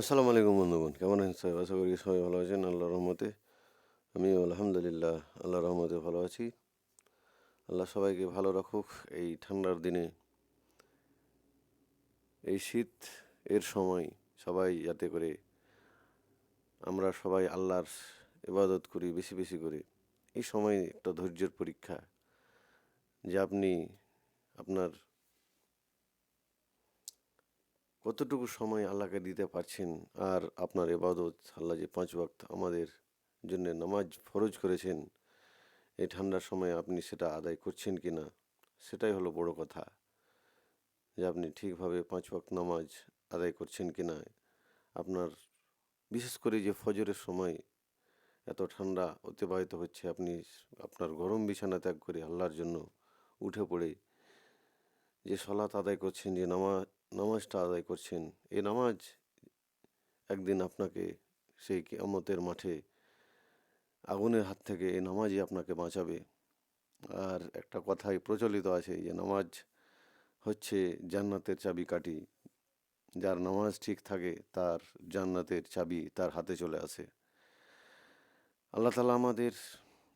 আসসালামু আলাইকুম বন্ধুগণ, কেমন আছেন স্যার আশা করি সবাই ভালো আছেন, আল্লাহর রহমতে। আমি আলহামদুলিল্লাহ, আল্লাহর রহমতে ভালো আছি। আল্লাহ সবাইকে ভালো রাখুক। এই ঠান্ডার দিনে, এই শীত এর সময় সবাই যাতে করে আমরা সবাই আল্লাহর ইবাদত করি, বেশি বেশি করে। এই সময় একটা ধৈর্যের পরীক্ষা যে আপনি আপনার কতটুকু সময় আল্লাহকে দিতে পারছেন? আর আপনার এবাদত আল্লাহ যে পাঁচ ওয়াক্ত আমাদের জন্য নামাজ ফরজ করেছেন এই ঠান্ডার সময় আপনি সেটা আদায় করছেন কি না সেটাই হলো বড় কথা। যে আপনি ঠিকভাবে পাঁচ ওয়াক্ত নামাজ আদায় করছেন কি না আপনার বিশেষ করে যে ফজরের সময় এত ঠান্ডা অতিবাহিত হচ্ছে, আপনি আপনার গরম বিছানা ত্যাগ করে আল্লাহর জন্য উঠে পড়ে যে সলাত আদায় করছেন, যে নামাজ নামাজটা আদায় করছেন। এই নামাজ একদিন আপনাকে সেই কিয়ামতের মাঠে আগুনের হাত থেকে এই নামাজই আপনাকে বাঁচাবে। আর একটা কথাই প্রচলিত আছে যে নামাজ হচ্ছে জান্নাতের চাবিকাঠি। যার নামাজ ঠিক থাকে তার জান্নাতের চাবি তার হাতে চলে আসে। আল্লাহ তালা আমাদের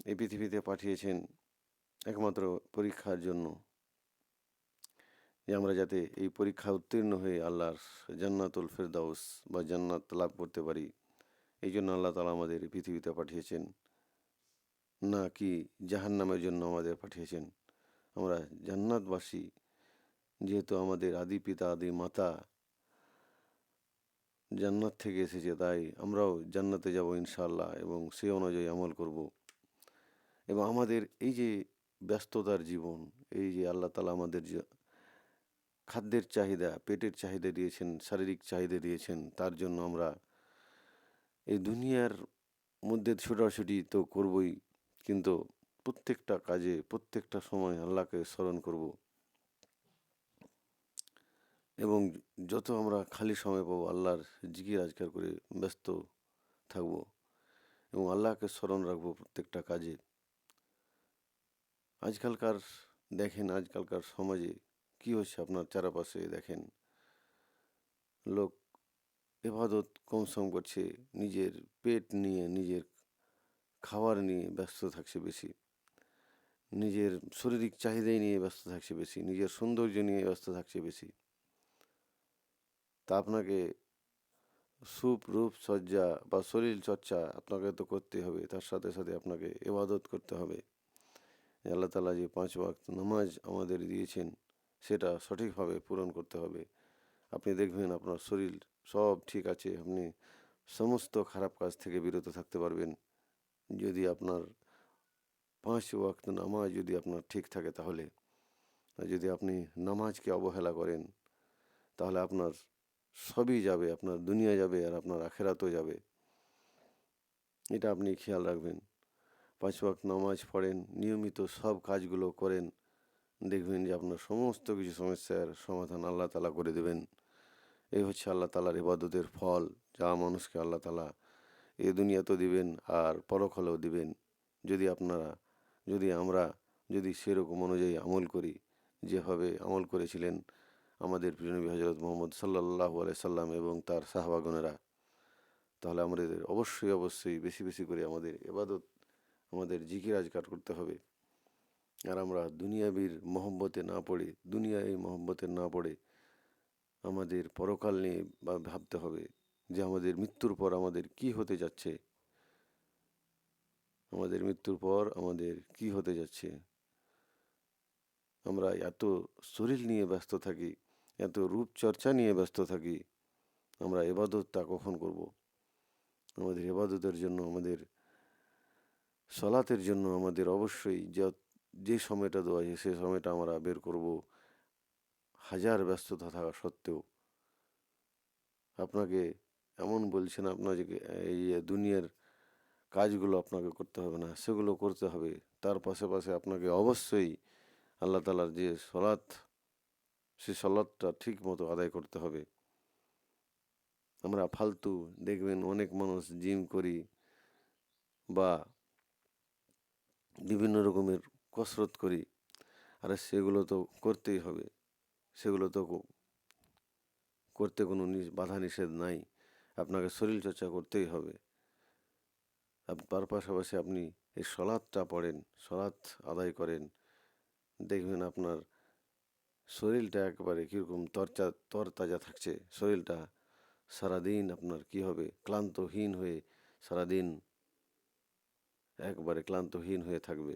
এই পৃথিবীতে পাঠিয়েছেন একমাত্র পরীক্ষার জন্য। যে আমরা যাতে এই পরীক্ষা উত্তীর্ণ হয়ে আল্লাহর জান্নাতুল ফেরদাউস বা জান্নাত লাভ করতে পারি, এই জন্য আল্লাহ তালা আমাদের পৃথিবীতে পাঠিয়েছেন, না কি জাহান্নামের জন্য আমাদের পাঠিয়েছেন। আমরা জান্নাতবাসী, যেহেতু আমাদের আদি পিতা, আদি মাতা জান্নাত থেকে এসেছে, তাই আমরাও জান্নাতে যাব ইনশাল্লাহ এবং সে অনুযায়ী আমল করব। এবং আমাদের এই যে ব্যস্ততার জীবন, এই যে আল্লাহ তালা আমাদের খাদ্যের চাহিদা, পেটের চাহিদা দিয়েছেন, শারীরিক চাহিদা দিয়েছেন, তার জন্য আমরা এই দুনিয়ার মধ্যে ছোটাছুটি তো করবই, কিন্তু প্রত্যেকটা কাজে, প্রত্যেকটা সময় আল্লাহকে স্মরণ করব। এবং যত আমরা খালি সময় পাবো, আল্লাহর জিকির আজকার করে ব্যস্ত থাকব এবং আল্লাহকে স্মরণ রাখব প্রত্যেকটা কাজে। আজকালকার, দেখেন আজকালকার সমাজে কি হচ্ছে আপনার চারপাশে দেখেন? লোক এবাদত কম সম করছে, নিজের পেট নিয়ে, নিজের খাবার নিয়ে ব্যস্ত থাকছে বেশি। নিজের শারীরিক চাহিদাই নিয়ে ব্যস্ত থাকছে বেশি, নিজের সৌন্দর্য নিয়ে ব্যস্ত থাকছে বেশি। তা আপনাকে সুপ, রূপ সজ্জা বা শরীর চর্চা আপনাকে তো করতে হবে, তার সাথে সাথে আপনাকে এবাদত করতে হবে। আল্লাহ তালা যে পাঁচ ওয়াক্ত নামাজ আমাদের দিয়েছেন সেটা সঠিকভাবে পূরণ করতে হবে। আপনি দেখবেন আপনার শরীর সব ঠিক আছে, আপনি সমস্ত খারাপ কাজ থেকে বিরত থাকতে পারবেন। যদি আপনার পাঁচ ওয়াক্ত নামাজ যদি আপনার ঠিক থাকে তাহলে যদি আপনি নামাজকে অবহেলা করেন, তাহলে আপনার সবই যাবে, আপনার দুনিয়া যাবে আর আপনার আখেরাতও যাবে। এটা আপনি খেয়াল রাখবেন। পাঁচ ওয়াক্ত নামাজ পড়েন, নিয়মিত সব কাজগুলো করেন। দেখবেন যে আপনার সমস্ত কিছু সমস্যার সমাধান আল্লাহ তালা করে দেবেন। এই হচ্ছে আল্লাহ তালার ইবাদতের ফল, যা মানুষকে আল্লাহ তালা এ দুনিয়াতেও দিবেন আর পরকালেও দিবেন। যদি আপনারা, যদি আমরা যদি সেরকম অনুযায়ী আমল করি, যেভাবে আমল করেছিলেন আমাদের প্রিয়নবী হজরত মোহাম্মদ সাল্লাহ সাল্লাম এবং তার সাহবাগনেরা তাহলে আমাদের অবশ্যই অবশ্যই বেশি বেশি করে আমাদের এবাদত আমাদের জিকির আজকার করতে হবে। আর আমরা দুনিয়াবীর মহব্বতে না পড়ে, দুনিয়ায় মহব্বতে না পড়ে আমাদের পরকাল নিয়ে বা ভাবতে হবে যে আমাদের মৃত্যুর পর আমাদের কি হতে যাচ্ছে। আমাদের মৃত্যুর পর আমাদের কি হতে যাচ্ছে। আমরা এত শরীর নিয়ে ব্যস্ত থাকি, এত রূপচর্চা নিয়ে ব্যস্ত থাকি, আমরা এবাদতটা কখন করব? আমাদের এবাদতের জন্য, আমাদের সলাতের জন্য আমাদের অবশ্যই যত যে সময়টা দেওয়া আছে সে সময়টা আমরা বের করব হাজার ব্যস্ততা থাকা সত্ত্বেও। আপনাকে এমন বলছেন, আপনাকে এই দুনিয়ার কাজগুলো আপনাকে করতে হবে না, সেগুলো করতে হবে। তার পাশাপাশি আপনাকে অবশ্যই আল্লাহ তালার যে সলাৎ সে সলাৎটা ঠিক মতো আদায় করতে হবে। আমরা ফালতু দেখবেন অনেক মানুষ জিম করি বা বিভিন্ন রকমের কসরত করি, আর সেগুলো তো করতেই হবে। সেগুলো তো করতে কোনো বাধা নিষেধ নাই। আপনাকে শরীর চর্চা করতেই হবে। তার পাশাপাশি আপনি এই সলাদটা পড়েন সলাৎ আদায় করেন। দেখবেন আপনার শরীরটা একবারে কীরকম তরচা, তরতাজা থাকছে। শরীরটা সারাদিন আপনার কি হবে? ক্লান্তহীন হয়ে সারাদিন একবারে ক্লান্তহীন হয়ে থাকবে।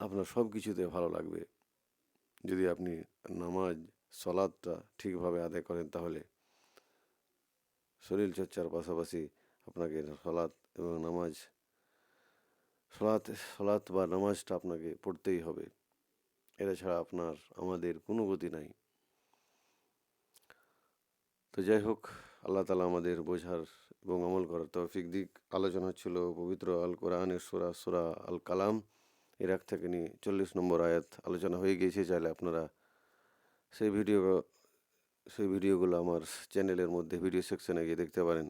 আপনার সব কিছুতে ভালো লাগবে। যদি আপনি নামাজ, সলাদটা ঠিকভাবে আদায় করেন তাহলে শরীর চর্চার পাশাপাশি আপনাকে সলাৎ এবং নামাজ, সলাৎ সলাৎ বা নামাজটা আপনাকে পড়তেই হবে। এটা ছাড়া আপনার, আমাদের কোনো গতি নাই। তো যাই হোক, আল্লাহ তালা আমাদের বোঝার এবং আমল করার তৌফিক দিক। আলোচনা হচ্ছিল পবিত্র আল কোরআনের সুরা সুরা আল কালাম এর এক থেকে নিয়ে চল্লিশ নম্বর আয়াত আলোচনা হয়ে গিয়েছে, চাইলে আপনারা সেই ভিডিও, সেই ভিডিওগুলো আমার চ্যানেলের মধ্যে ভিডিও সেকশনে গিয়ে দেখতে পারেন।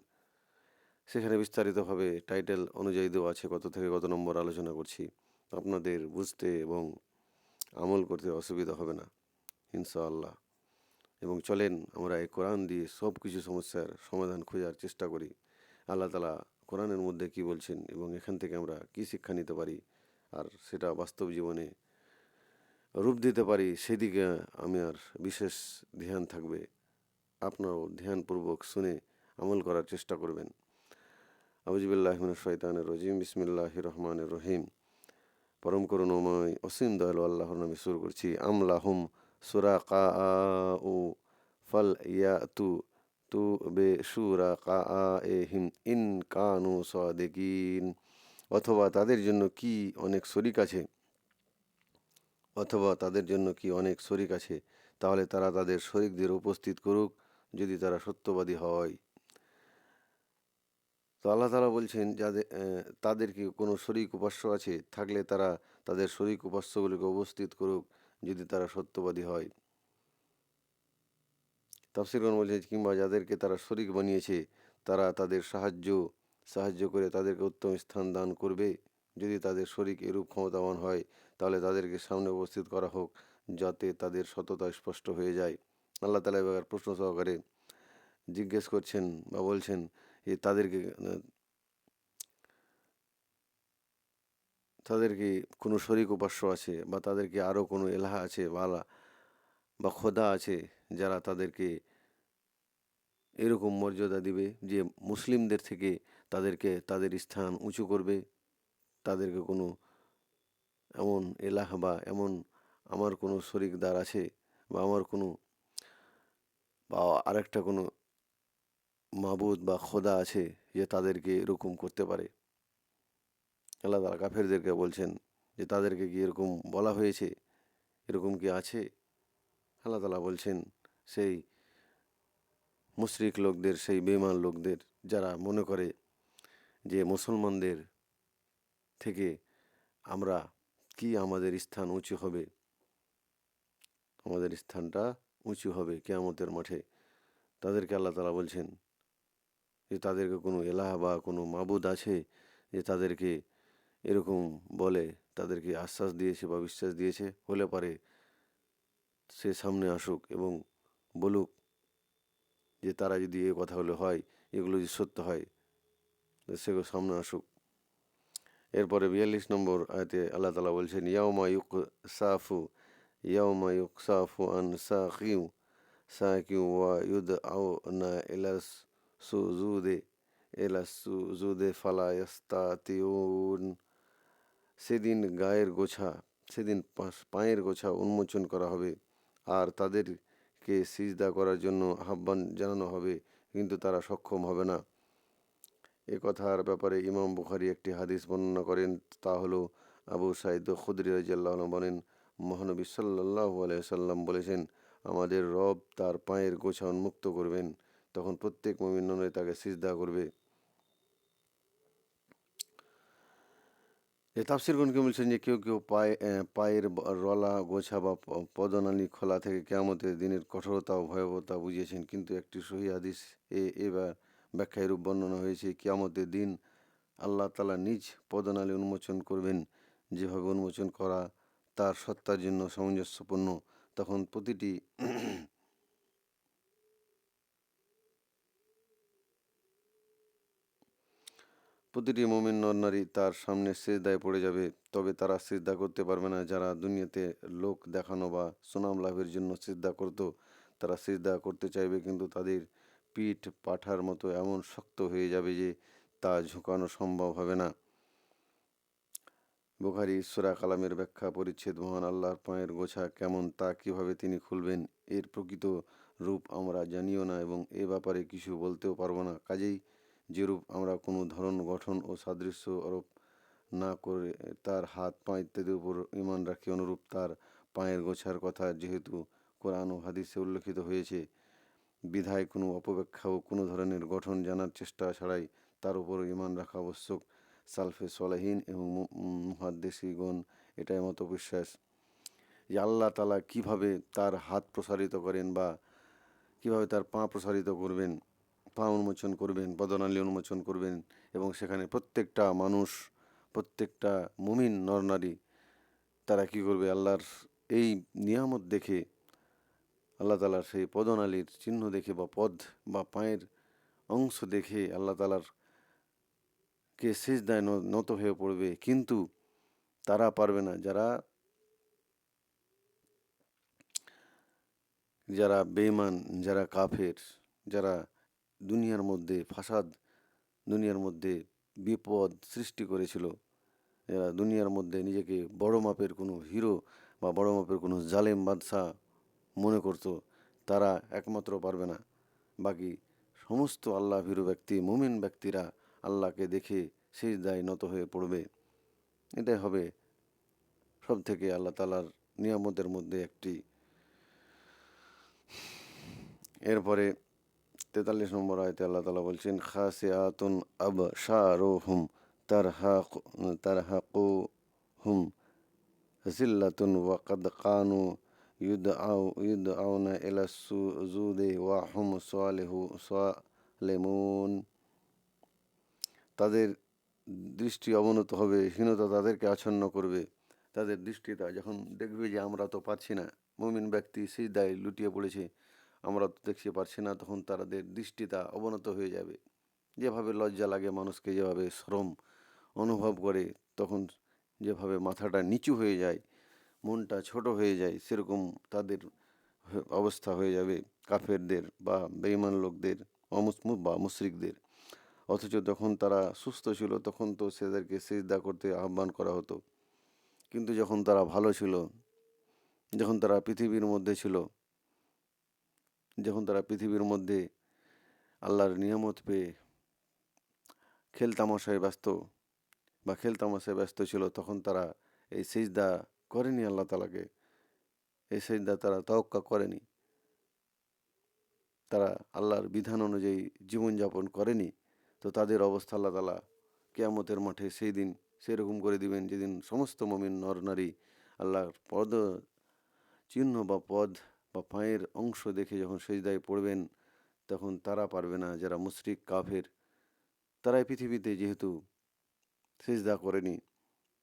সেখানে বিস্তারিতভাবে টাইটেল অনুযায়ী দেওয়া আছে, কত থেকে কত নম্বর আলোচনা করছি। আপনাদের বুঝতে এবং আমল করতে অসুবিধা হবে না, ইনশাআল্লাহ। এবং চলেন আমরা এই কোরআন দিয়ে সব কিছু সমস্যার সমাধান খোঁজার চেষ্টা করি। আল্লাহ তালা কোরআনের মধ্যে কি বলছেন এবং এখান থেকে আমরা কি শিক্ষা নিতে পারি? আর সেটা বাস্তব জীবনে রূপ দিতে পারি, সেদিকে আমি আর বিশেষ ধ্যান থাকবে। আপনারাও ধ্যানপূর্বক শুনে আমল করার চেষ্টা করবেন। আবুজিবুল্লাহমিন শৈতানের রজিম। বিসমিল্লাহ রহমান রহিম। পরম করুণময় অসীম দয়ালু আল্লাহর নামে শুরু করছি। আমলাহুম সুরা কা ও ফল ইয়া তু তু বে সুরা কা আ এ হিম ইন কানু সাদেকিন। অথবা তাদের জন্য কি অনেক শরিক আছে? অথবা তাদের জন্য কি অনেক শরিক আছে? তাহলে তারা তাদের শরিকদের উপস্থিত করুক, যদি তারা সত্যবাদী হয়। তো আল্লাহ তালা বলছেন, যাদের তাদের কি কোনো শরিক উপাস্য আছে? থাকলে তারা তাদের শরিক উপাস্যগুলিকে উপস্থিত করুক, যদি তারা সত্যবাদী হয়। তাফসিরগণ বলছেন কিংবা যাদেরকে তারা শরিক বানিয়েছে, তারা তাদের সাহায্য সাহায্য করে তাদেরকে উত্তম স্থান দান করবে। যদি তাদের শরিক এরূপ ক্ষমতাবান হয়, তাহলে তাদেরকে সামনে উপস্থিত করা হোক, যাতে তাদের সততা স্পষ্ট হয়ে যায়। আল্লাহ তালা এবার প্রশ্ন সহকারে জিজ্ঞেস করছেন বা বলছেন যে তাদেরকে তাদেরকে কোনো শরিক উপাস্য আছে বা তাদেরকে আরও কোনো এলাহা আছে বা বা খোদা আছে যারা তাদেরকে এরকম মর্যাদা দিবে যে মুসলিমদের থেকে তাদেরকে তাদের স্থান উঁচু করবে। তাদেরকে কোনো এমন এলাহ বা এমন আমার কোনো শরিকদার আছে বা আমার কোনো বা আরেকটা কোনো মাবুদ বা খোদা আছে যে তাদেরকে এরকম করতে পারে। আল্লাহ তালা কাফেরদেরকে বলছেন যে তাদেরকে কি এরকম বলা হয়েছে? এরকম কি আছে? আল্লাহ তালা বলছেন, সেই মুশরিক লোকদের, সেই বেমান লোকদের যারা মনে করে যে মুসলমানদের থেকে আমরা কি আমাদের স্থান উঁচু হবে? আমাদের স্থানটা উঁচু হবে কেয়ামতের মাঠে। তাদেরকে আল্লাহ তালা বলছেন যে তাদেরকে কোনো এলাহ বা কোনো মাবুদ আছে যে তাদেরকে এরকম বলে, তাদেরকে আশ্বাস দিয়েছে বা বিশ্বাস দিয়েছে? হলে পারে সে সামনে আসুক এবং বলুক যে তারা যদি এ কথাগুলো হয়, এগুলো যদি সত্য হয় সেগুলো সামনে আসুক। এরপরে বিয়াল্লিশ নম্বর আয়তে আল্লাহ তালা বলছেন, ইয়াউমা ইউক সাফু ইয়াউমা ইউক সাফু আন সাকিউ সাকিউ ওয়া ইউদ আউ না এলাস সুজুদে এলাস সুজুদে ফালা ইয়াস্তাতিউন। সেদিন গায়ের গোছা, সেদিন পায়ের গোছা উন্মোচন করা হবে, আর তাদেরকে সিজদা করার জন্য আহ্বান জানানো হবে, কিন্তু তারা সক্ষম হবে না। এ কথার ব্যাপারে ইমাম বুখারি একটি হাদিস বর্ণনা করেন, তা হলো আবু সাইদ খুদ্রি রাজিয়াল্লাহ বলেন, মহানবী সাল্লাহ সাল্লাম বলেছেন, আমাদের রব তার পায়ের গোছা উন্মুক্ত করবেন, তখন প্রত্যেক মমিন তাকে সিজদা করবে। এ তাফসিরগণকে বলছেন যে কেউ কেউ পায়ে পায়ের রলা গোছা বা পদনালী খোলা থেকে কেয়ামতের দিনের কঠোরতা ও ভয়াবহতা বুঝিয়েছেন, কিন্তু একটি সহি হাদিস এ, এবার ব্যাখ্যায় রূপ বর্ণনা হয়েছে, কেয়ামতের দিন আল্লাহ তালা নিজ পদনালী উন্মোচন করবেন। যেভাবে উন্মোচন করা তার সত্তার জন্য সামঞ্জস্যপূর্ণ, তখন প্রতিটি প্রতিটি মুমিন নর নারী তার সামনে সেজদায় পড়ে যাবে, তবে তারা সিজদা করতে পারবে না। যারা দুনিয়াতে লোক দেখানো বা সুনাম লাভের জন্য সিজদা করত, তারা সিজদা করতে চাইবে, কিন্তু তাদের পিঠ পাঠার মতো এমন শক্ত হয়ে যাবে যে তা ঝুঁকানো সম্ভব হবে না। বুখারি সুরা কালামের ব্যাখ্যা পরিচ্ছেদ, মহান আল্লাহর পায়ের গোছা কেমন তা কীভাবে তিনি খুলবেন? এর প্রকৃত রূপ আমরা জানিও না এবং এ ব্যাপারে কিছু বলতেও পারব না। কাজেই যেরূপ আমরা কোনো ধরন, গঠন ও সাদৃশ্য আরোপ না করে তার হাত পা ইত্যাদির উপর ইমান রাখি অনুরূপ তার পায়ের গোছার কথা যেহেতু কোরআন ও হাদিসে উল্লেখিত হয়েছে। বিধায় কোনো অপব্যাখ্যা ও কোনো ধরনের গঠন জানার চেষ্টা ছাড়াই তার উপর ইমান রাখা আবশ্যক। সালফে সলাহীন এবং মুহাদ্দেশিগণ এটাই মতো বিশ্বাস যে আল্লাহ তালা কীভাবে তার হাত প্রসারিত করেন বা কীভাবে তার পা প্রসারিত করবেন? পা উন্মোচন করবেন বদনালী উন্মোচন করবেন এবং সেখানে প্রত্যেকটা মানুষ, প্রত্যেকটা মুমিন নরনারী, তারা কি করবে? আল্লাহর এই নিয়ামত দেখে, আল্লাহ তালার সেই পদনালীর চিহ্ন দেখে বা পদ বা পায়ের অংশ দেখে আল্লাহ তালার কে সেজদায় নত হয়ে পড়বে। কিন্তু তারা পারবে না। যারা যারা বেইমান যারা কাফের, যারা দুনিয়ার মধ্যে ফাসাদ, দুনিয়ার মধ্যে বিপদ সৃষ্টি করেছিল। যারা দুনিয়ার মধ্যে নিজেকে বড় মাপের কোনো হিরো বা বড় মাপের কোনো জালেম বাদশাহ মনে করতো। তারা একমাত্র পারবে না। বাকি সমস্ত আল্লাহ ভীরু ব্যক্তি, মুমিন ব্যক্তিরা আল্লাহকে দেখে সেই দায় নত হয়ে পড়বে। এটাই হবে সব থেকে আল্লাহ তালার নিয়ামতের মধ্যে একটি। এরপরে তেতাল্লিশ নম্বর আয়তে আল্লাহ তালা বলছেন, খাসিয়াতুন আব শাহরো হুম তারহাক তারহাকু হুম হাসিল্লাতুন ওয়াকাদ কানু ইউদ আউ ইউদ আউ না এলা সু জুদে ওয়া হুম সোয়ালে হু সোয়ালেমুন তাদের দৃষ্টি অবনত হবে, হীনতা তাদেরকে আচ্ছন্ন করবে। তাদের দৃষ্টিটা যখন দেখবে যে আমরা তো পাচ্ছি না, মুমিন ব্যক্তি সেই দায় লুটিয়ে পড়েছে আমরা তো দেখতে পারছি না, তখন তাদের দৃষ্টিটা অবনত হয়ে যাবে। যেভাবে লজ্জা লাগে মানুষকে, যেভাবে শ্রম অনুভব করে, তখন যেভাবে মাথাটা নিচু হয়ে যায়, মনটা ছোট হয়ে যায়, সেরকম তাদের অবস্থা হয়ে যাবে কাফেরদের বা বেইমান লোকদের অমুসমু বা মুশরিকদের। অথচ যখন তারা সুস্থ ছিল, তখন তো সেদেরকে সেজদা করতে আহ্বান করা হতো। কিন্তু যখন তারা ভালো ছিল, যখন তারা পৃথিবীর মধ্যে ছিল যখন তারা পৃথিবীর মধ্যে আল্লাহর নিয়ামত পেয়ে খেলতামশায় ব্যস্ত বা খেলতামশায় ব্যস্ত ছিল, তখন তারা এই সেজদা করেনি আল্লাহ তালাকে এই সেজদা তারা তওক্কা করেনি। তারা আল্লাহর বিধান অনুযায়ী জীবনযাপন করেনি। তো তাদের অবস্থা আল্লাহ তালা কেয়ামতের মাঠে সেই দিন সেরকম করে দিবেন যেদিন সমস্ত মমিন নর নারী আল্লাহর পদ চিহ্ন বা পদ বা পায়ের অংশ দেখে যখন সেজদায় পড়বেন, তখন তারা পারবে না। যারা মুশরিক, কাফের, তারাই পৃথিবীতে যেহেতু সেজদা করেনি,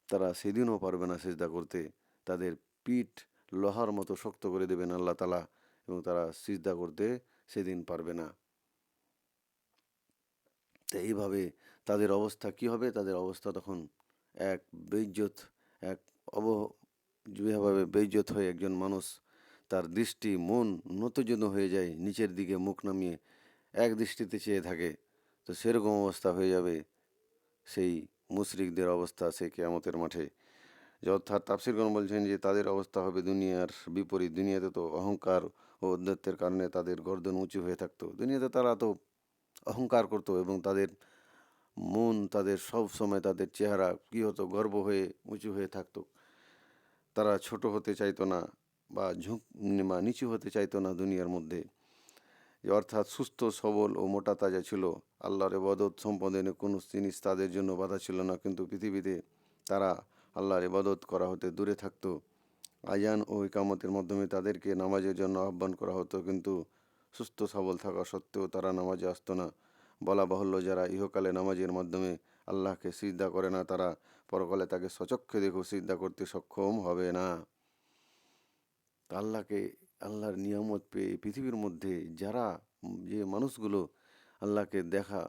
তারা সেদিনও পারবে না সেজদা করতে। তাদের পিঠ লোহার মতো শক্ত করে দেবেন আল্লাহ তালা এবং তারা সিজদা করতে সেদিন পারবে না। তো এইভাবে তাদের অবস্থা কি হবে? তাদের অবস্থা তখন এক বেইজ্জত এক অব যেভাবে বেইজ্জত হয়ে একজন মানুষ তার দৃষ্টি মন নতজন হয়ে যায়, নিচের দিকে মুখ নামিয়ে এক দৃষ্টিতে চেয়ে থাকে, তো সেরকম অবস্থা হয়ে যাবে সেই মুশরিকদের অবস্থা সেই কেয়ামতের মাঠে। অর্থাৎ তাফসিরগণ বলছেন যে তাদের অবস্থা হবে দুনিয়ার বিপরীত। দুনিয়াতে তো অহংকার ও উদ্যত্তের কারণে তাদের গর্দন উঁচু হয়ে থাকতো। দুনিয়াতে তারা তো অহংকার করতো এবং তাদের মন, তাদের সব সময় তাদের চেহারা কী হতো, গর্ব হয়ে উঁচু হয়ে থাকতো। তারা ছোট হতে চাইতো না। বা ঝুঁক বা নিচু হতে চাইতো না দুনিয়ার মধ্যে। অর্থাৎ সুস্থ, সবল ও মোটা তাজা ছিল। আল্লাহর এবাদত সম্পাদনে কোনো জিনিস তাদের জন্য বাধা ছিল না। কিন্তু পৃথিবীতে তারা আল্লাহর ইবাদত করা হতে দূরে থাকতো। আজান ও ইকামতের মাধ্যমে তাদেরকে নামাজের জন্য আহ্বান করা হতো। কিন্তু সুস্থ, সবল থাকা সত্ত্বেও তারা নামাজে আসতো না। বলা বাহুল্য, যারা ইহকালে নামাজের মাধ্যমে আল্লাহকে সিদ্ধা করে না, তারা পরকালে তাকে সচক্ষে দেখো সিদ্ধা করতে সক্ষম হবে না। আল্লাহকে, আল্লাহর নিয়ামত পেয়ে পৃথিবীর মধ্যে যারা যে মানুষগুলো আল্লাহকে দেখা,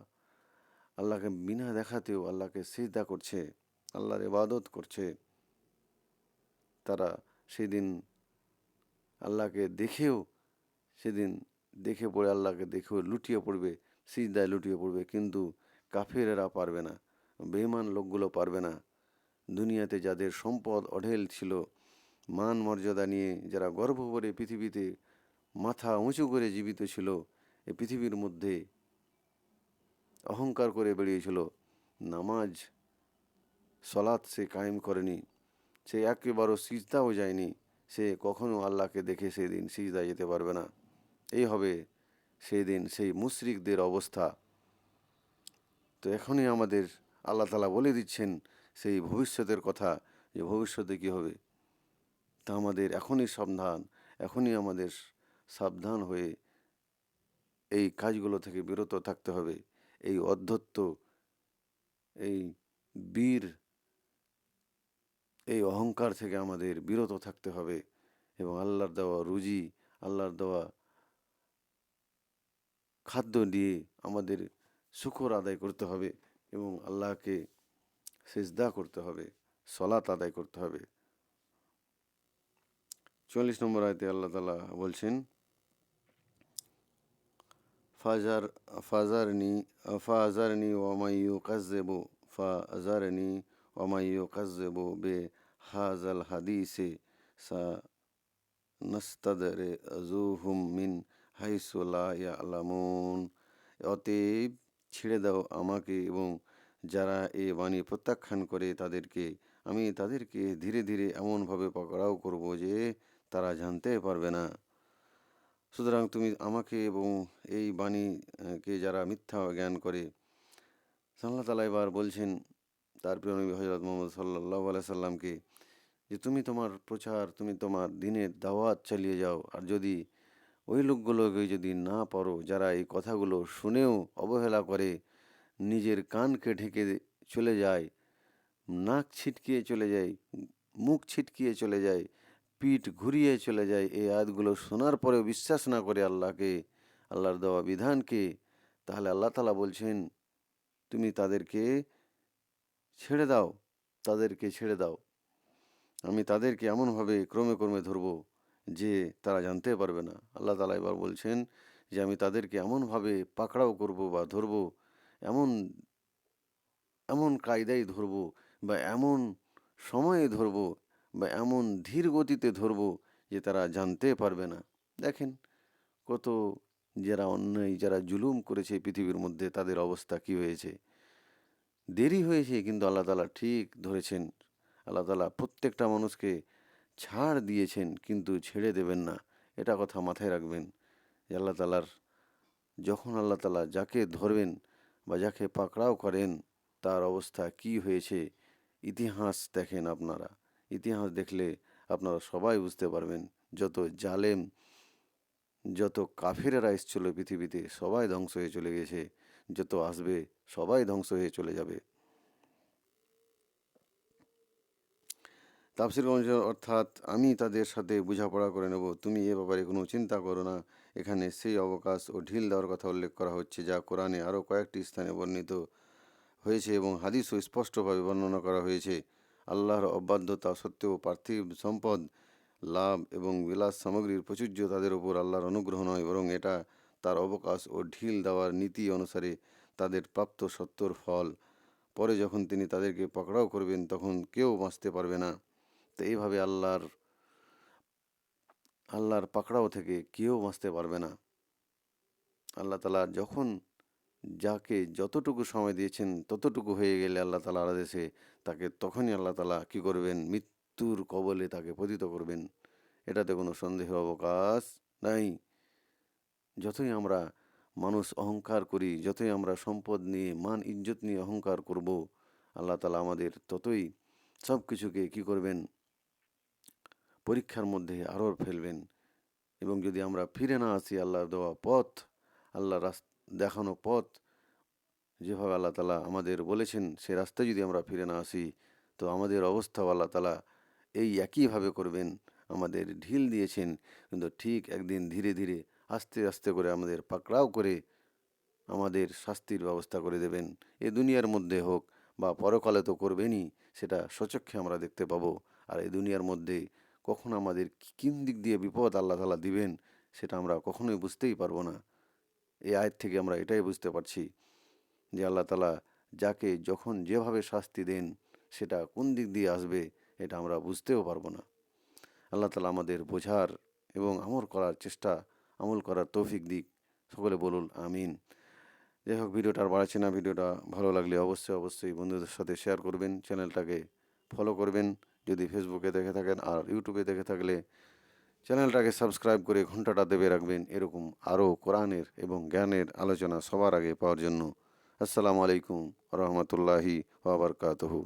আল্লাহকে বিনা দেখাতেও আল্লাহকে সিজদা করছে, আল্লাহর ইবাদত করছে, তারা সেদিন আল্লাহকে দেখেও, সেদিন দেখে পড়ে আল্লাহকে দেখেও লুটিয়ে পড়বে, সিজদায় লুটিয়ে পড়বে, কিন্তু কাফেরেরা পারবে না বেইমান লোকগুলো পারবে না। দুনিয়াতে যাদের সম্পদ অঢেল ছিল মান মর্যাদা নিয়ে যারা গর্ব করে পৃথিবীতে মাথা উঁচু করে জীবিত ছিল, এ পৃথিবীর মধ্যে অহংকার করে বেরিয়েছিল। নামাজ, সলাৎ সে কায়েম করেনি, সে একেবারও সিজদাও যায়নি, সে কখনো আল্লাহকে দেখে সেদিন সিজদা যেতে পারবে না। এই হবে সেই দিন, সেই মুশরিকদের অবস্থা। তো এখনই আমাদের আল্লাহ তালা বলে দিচ্ছেন সেই ভবিষ্যতের কথা, যে ভবিষ্যতে কী হবে? তা আমাদের এখনই সাবধান, এখনই আমাদের সাবধান হয়ে এই কাজগুলো থেকে বিরত থাকতে হবে। এই অধ্যত্ত, এই বীর, এই অহংকার থেকে আমাদের বিরত থাকতে হবে এবং আল্লাহর দেওয়া রুজি, আল্লাহর দেওয়া খাদ্য দিয়ে আমাদের শুকর আদায় করতে হবে এবং আল্লাহকে সেজদা করতে হবে সলাত আদায় করতে হবে। চল্লিশ নম্বর আয়তে আল্লাহ তালা বলছেন, ফাজার, ফাজারনি ফাজারনি ওয়ামাইয়ু কাজেবু ফাজারনি ওয়ামাইয়ু কাজেবু বে হাজাল হাদিসে সা নাস্তাদরে জুহুম মিন হাইসুলা ইয়ালামুন। অতএব ছেড়ে দাও আমাকে এবং যারা এ বাণী প্রত্যাখ্যান করে তাদেরকে, আমি তাদেরকে ধীরে ধীরে এমনভাবে পকড়াও করব যে তারা জানতে পারবে না। সুতরাং তুমি আমাকে এবং এই বাণীকে যারা মিথ্যা জ্ঞান করে সাল্লাহ তালা এবার বলছেন তার প্রিয় নবী হজরত মোহাম্মদ সাল্লাহ সাল্লামকে যে তুমি তোমার প্রচার, তুমি তোমার দিনের দাওয়াত চালিয়ে যাও। আর যদি ওই লোকগুলোকে যদি না পারো, যারা এই কথাগুলো শুনেও অবহেলা করে, নিজের কানকে ঢেকে চলে যায়, নাক ছিটকিয়ে চলে যায়, মুখ ছিটকিয়ে চলে যায় পিঠ ঘুরিয়ে চলে যায় এই আয়াতগুলো শোনার পরেও বিশ্বাস না করে আল্লাহকে, আল্লাহর দেওয়া বিধানকে, তাহলে আল্লাহ তালা বলছেন, তুমি তাদেরকে ছেড়ে দাও, তাদেরকে ছেড়ে দাও। আমি তাদেরকে এমনভাবে ক্রমে ক্রমে ধরবো যে তারা জানতে পারবে না। আল্লাহ তালা এবার বলছেন যে, আমি তাদেরকে এমনভাবে পাকড়াও করব বা ধরবো, এমন এমন কায়দায় ধরবো বা এমন সময়ে ধরবো বা এমন ধীর গতিতে ধরবো যে তারা জানতে পারবে না। দেখেন কত যারা অন্যায়, যারা জুলুম করেছে পৃথিবীর মধ্যে, তাদের অবস্থা কি হয়েছে? দেরি হয়েছে, কিন্তু আল্লাহ তালা ঠিক ধরেছেন। আল্লাহ তালা প্রত্যেকটা মানুষকে ছাড় দিয়েছেন, কিন্তু ছেড়ে দেবেন না। এটা কথা মাথায় রাখবেন যে আল্লাহ তালার, যখন আল্লাহ তালা যাকে ধরবেন বা যাকে পাকড়াও করেন, তার অবস্থা কি হয়েছে? ইতিহাস দেখেন আপনারা। ইতিহাস দেখলে আপনারা সবাই বুঝতে পারবেন, যত জালেম, যত কাফেরেরা এসছিল পৃথিবীতে, সবাই ধ্বংস হয়ে চলে গেছে, যত আসবে, সবাই ধ্বংস হয়ে চলে যাবে। তাফসির অর্থাৎ আমি তাদের সাথে বোঝাপড়া করে নেব, তুমি এ ব্যাপারে কোনো চিন্তা করো না। এখানে সেই অবকাশ ও ঢিল দেওয়ার কথা উল্লেখ করা হচ্ছে, যা কোরআনে আরও কয়েকটি স্থানে বর্ণিত হয়েছে এবং হাদিসও স্পষ্টভাবে বর্ণনা করা হয়েছে। আল্লাহর অবাধ্যতা সত্ত্বেও পার্থিব সম্পদ, লাভ এবং বিলাস সামগ্রীর প্রাচুর্য তাদের ওপর আল্লাহর অনুগ্রহ নয়, বরং এটা তার অবকাশ ও ঢিল দেওয়ার নীতি অনুসারে তাদের প্রাপ্ত সত্যর ফল। পরে যখন তিনি তাদেরকে পকড়াও করবেন, তখন কেউ বাঁচতে পারবে না। তো এইভাবে আল্লাহর আল্লাহর পাকড়াও থেকে কেউ বাঁচতে পারবে না। আল্লাহ তালা যখন যাকে যতটুকু সময় দিয়েছেন, ততটুকু হয়ে গেলে আল্লাহ তালার আদেশে তাকে তখনই আল্লাহ তালা কী করবেন? মৃত্যুর কবলে তাকে পতিত করবেন। এটাতে কোনো সন্দেহ, অবকাশ নাই। যতই আমরা মানুষ অহংকার করি, যতই আমরা সম্পদ নিয়ে, মান, ইজ্জত নিয়ে অহংকার করব, আল্লাহ তালা আমাদের ততই সব কিছুকে কী করবেন? পরীক্ষার মধ্যে আরও ফেলবেন। এবং যদি আমরা ফিরে না আসি আল্লাহর দেওয়া পথ আল্লাহ রাস দেখানো পথ যেভাবে আল্লাহ তালা আমাদের বলেছেন, সে রাস্তায় যদি আমরা ফিরে না আসি, তো আমাদের অবস্থাও আল্লাহ তালা এই একইভাবে করবেন। আমাদের ঢিল দিয়েছেন, কিন্তু ঠিক একদিন ধীরে ধীরে, আস্তে আস্তে করে আমাদের পাকড়াও করে আমাদের শাস্তির ব্যবস্থা করে দেবেন। এ দুনিয়ার মধ্যে হোক বা পরকালে তো করবেনই, সেটা সচক্ষে আমরা দেখতে পাবো। আর এই দুনিয়ার মধ্যে কখন আমাদের কোন দিক দিয়ে বিপদ আল্লাহ তালা দিবেন, সেটা আমরা কখনোই বুঝতেই পারব না। এই আয়ের থেকে আমরা এটাই বুঝতে পারছি যে আল্লাহ তালা যাকে যখন যেভাবে শাস্তি দেন, সেটা কোন দিক দিয়ে আসবে, এটা আমরা বুঝতেও পারব না। আল্লাহ তালা আমাদের বোঝার এবং আমল করার চেষ্টা, আমল করার তৌফিক দিক। সকলে বলুন, আমিন। যাই হোক, ভিডিওটা আর বাড়াচ্ছি না। ভিডিওটা ভালো লাগলে অবশ্যই অবশ্যই বন্ধুদের সাথে শেয়ার করবেন। চ্যানেলটাকে ফলো করবেন। যদি ফেসবুকে দেখে থাকেন আর ইউটিউবে দেখে থাকলে চ্যানেলটাকে সাবস্ক্রাইব করে ঘন্টাটা দেবে রাখবেন এরকম আরও কোরআনের এবং জ্ঞানের আলোচনা সবার আগে পাওয়ার জন্য। আসসালামু আলাইকুম রহমতুল্লাহি ওবরকাতহু